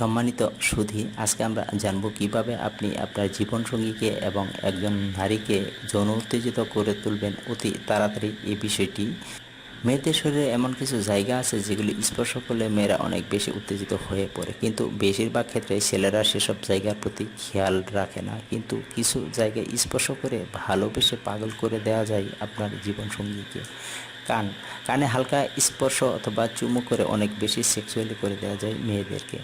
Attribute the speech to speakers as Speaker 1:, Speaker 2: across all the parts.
Speaker 1: সম্মানিত সুধী, আজকে আমরা জানব কীভাবে আপনি আপনার জীবনসঙ্গীকে এবং একজন নারীকে যৌন উত্তেজিত করে তুলবেন অতি তাড়াতাড়ি এই বিষয়টি। মেয়েদের শরীরে এমন কিছু জায়গা আছে যেগুলি স্পর্শ করলে মেয়েরা অনেক বেশি উত্তেজিত হয়ে পড়ে। কিন্তু বেশিরভাগ ক্ষেত্রে ছেলেরা সেসব জায়গার প্রতি খেয়াল রাখে না। কিন্তু কিছু জায়গায় স্পর্শ করে ভালোবেসে পাগল করে দেওয়া যায় আপনার জীবনসঙ্গীকে। কান। কানে হালকা স্পর্শ অথবা চুমু করে অনেক বেশি সেক্সুয়ালি করে দেওয়া যায় মেয়েদেরকে।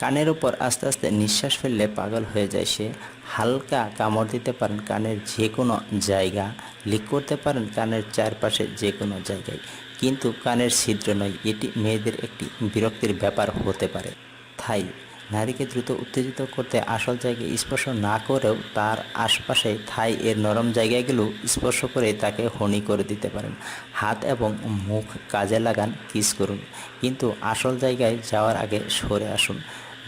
Speaker 1: কানের উপর আস্তে আস্তে নিঃশ্বাস ফেললে পাগল হয়ে যায় সে। হালকা কামড় দিতে পারেন কানের যে কোনো জায়গা লিক করতে পারেন কানের চারপাশে যে কোনো জায়গায়। কিন্তু কানের ছিদ্র নয়, এটি মেয়েদের একটি বিরক্তির ব্যাপার হতে পারে। থাই নারীকে দ্রুত উত্তেজিত করতে আসল জায়গায় স্পর্শ না করেও তার আশপাশে থাই এর নরম জায়গাগুলো স্পর্শ করে তাকে হনি করে দিতে পারেন। হাত এবং মুখ কাজে লাগান, কিস করুন। কিন্তু আসল জায়গায় যাওয়ার আগে সরে আসুন।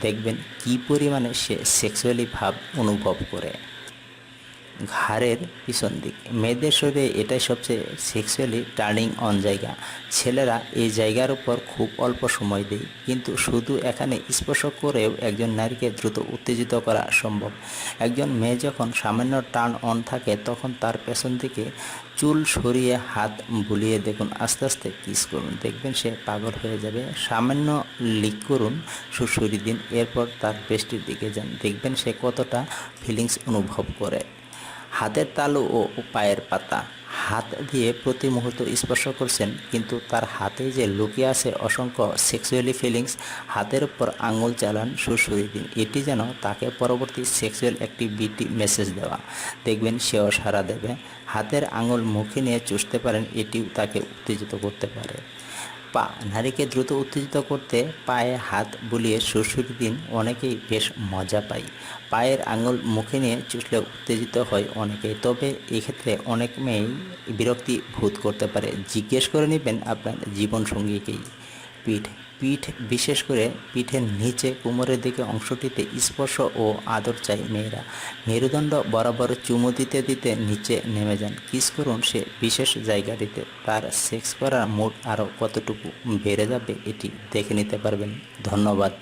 Speaker 1: দেখবেন কি পরিমাণে সে সেক্সুয়ালি ভাব অনুভব করে। ঘাড়ের পিছন দিক। মেয়েদের শরীরে এটাই সবচেয়ে সেক্সুয়ালি টার্নিং অন জায়গা। ছেলেরা এই জায়গার উপর খুব অল্প সময় দেয়, কিন্তু শুধু এখানে স্পর্শ করেও একজন নারীকে দ্রুত উত্তেজিত করা সম্ভব। একজন মেয়ে যখন সামান্য টার্ন অন থাকে, তখন তার পেছন দিকে চুল সরিয়ে হাত বুলিয়ে দেখুন, আস্তে আস্তে কিস করুন। দেখবেন সে পাগল হয়ে যাবে। সামান্য লিক করুন সুসুরি দিন, এরপর তার বেষ্টির দিকে যান। দেখবেন সে কতটা ফিলিংস অনুভব করে। হাতের তালু ও পায়ের পাতা। হাত দিয়ে প্রতি মুহূর্ত স্পর্শ করছেন, কিন্তু তার হাতে যে লুকিয়ে আছে অসংখ্য সেক্সুয়ালি ফিলিংস হাতের উপর আঙুল চালান সুসুরি দিন এটি যেন তাকে পরবর্তী সেক্সুয়াল অ্যাক্টিভিটি মেসেজ দেওয়া। দেখবেন সেও সাড়া দেবে। হাতের আঙুল মুখে নিয়ে চুষতে পারেন, এটিও তাকে উত্তেজিত করতে পারে। পা নারীকে দ্রুত উত্তেজিত করতে পায়ে হাত বুলিয়ে সুরসুরি দিন অনেকেই বেশ মজা পায়। পায়ের আঙুল মুখে নিয়ে চুষলে উত্তেজিত হয় অনেকেই। তবে এক্ষেত্রে অনেক মেয়েই বিরক্তি ভূত করতে পারে। জিজ্ঞেস করে নেবেন আপনার জীবনসঙ্গীকেই। পিঠ পিঠ, বিশেষ করে পিঠের নিচে কোমরের দিকে অংশটিতে স্পর্শ ও আদর চাই মেয়েরা। মেরুদণ্ড বরাবর চুমু দিতে দিতে নিচে নেমে যান। কিস করুন সে বিশেষ জায়গাটিতে। তার সেক্স করার মুড আরও কতটুকু বেড়ে যাবে এটি দেখে নিতে পারবেন। ধন্যবাদ।